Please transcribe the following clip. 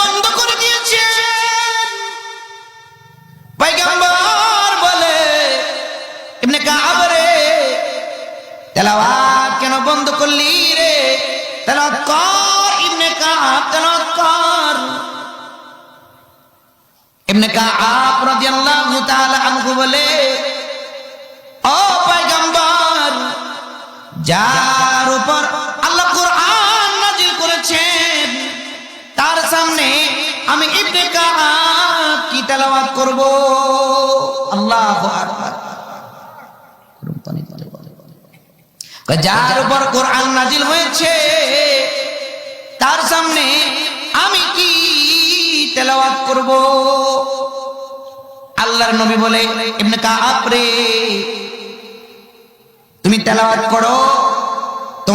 বন্ধ করে দিয়েছে পয়গম্বর বলে, ইবনে কাআব রে, তেলাওয়াত কেন বন্ধ করলি রে? তেলাওয়াত কর, ইবনে কাআব, তেলাওয়াত কর। ইবনে কাআব রাদিয়াল্লাহু তাআলা আনহু বলে, ও পয়গম্বর যার উপর আল্লাহ কোরআন নাজিল করেছেন। তার সামনে আমি ইবনে কাআব কি তেলাওয়াত করব? আল্লাহু আকবার। যার উপর কোরআন নাজিল হয়েছে, তার সামনে আমি কি তেলাওয়াত করব? আল্লাহর নবী বলে, ইবনে কাআব রে, তুমি তেলাওয়াত করো।